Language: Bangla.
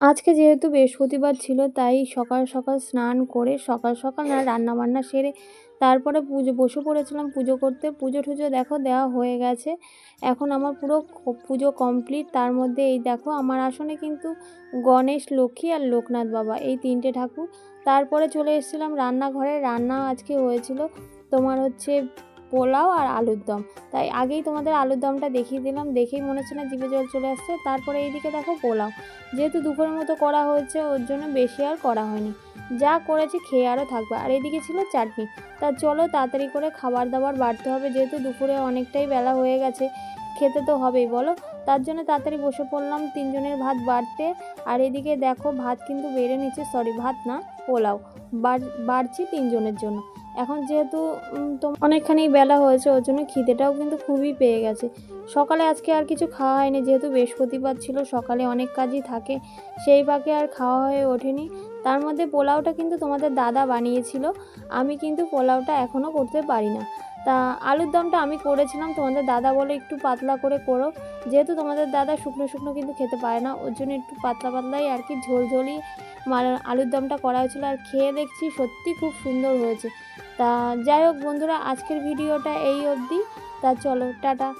আজকে যেহেতু বৃহস্পতিবার ছিল, তাই সকাল সকাল স্নান করে সকাল সকাল না রান্না বান্না সেরে তারপরে পুজো, বসে পড়েছিলাম পুজো করতে। পুজো টুজো দেখো দেওয়া হয়ে গেছে। এখন আমার পুরো পুজো কমপ্লিট। তার মধ্যে এই দেখো আমার আসনে কিন্তু গণেশ, লক্ষ্মী আর লোকনাথ বাবা, এই তিনটে ঠাকুর। তারপরে চলে এসেছিলাম রান্নাঘরে। রান্না আজকে হয়েছিল তোমার হচ্ছে পোলাও আর আলুর দম। তাই আগেই তোমাদের আলুর দমটা দেখিয়ে দিলাম, দেখেই মনে হচ্ছে না জিভে জল চলে আসছে। তারপরে এইদিকে দেখো পোলাও। যেহেতু দুপুরের মতো করা হয়েছে, ওর জন্য বেশি আর করা হয়নি। যা করেছি খেয়ে আরও থাকবে। আর এদিকে ছিল চাটনি। তা চলো তাড়াতাড়ি করে খাবার দাবার বাড়তে হবে, যেহেতু দুপুরে অনেকটাই বেলা হয়ে গেছে। খেতে তো হবেই, বলো? তার জন্য তাড়াতাড়ি বসে পড়লাম, তিনজনের ভাত বাড়তে। আর এদিকে দেখো, ভাত কিন্তু বেড়ে নিচ্ছে সরি ভাত না, পোলাও। বাড়- বাড়ছি তিনজনের জন্য। এখন যেহেতু অনেকখানি বেলা হয়েছে, ওর জন্য খিদেটাও কিন্তু খুবই পেয়ে গেছে। সকালে আজকে আর কিছু খাওয়া হয়নি, যেহেতু বৃহস্পতিবার ছিল, সকালে অনেক কাজই থাকে, সেই ফাঁকে আর খাওয়া হয়ে ওঠেনি। তার মধ্যে পোলাওটা কিন্তু তোমাদের দাদা বানিয়েছিল, আমি কিন্তু পোলাওটা এখনও করতে পারি না। তা আলুর দমটা আমি করেছিলাম, তোমাদের দাদা বলে একটু পাতলা করে করো। যেহেতু তোমাদের দাদা শুকনো শুকনো কিন্তু খেতে পারে না, ওর জন্য একটু পাতলা পাতলাই আর কি ঝোল ঝোলই মাল- আলুর দমটা করা হয়েছিল আর খেয়ে দেখছি সত্যি খুব সুন্দর হয়েছে। তা যাই হোক বন্ধুরা, আজকের ভিডিওটা এই অবধি। তা চলো, টাটা।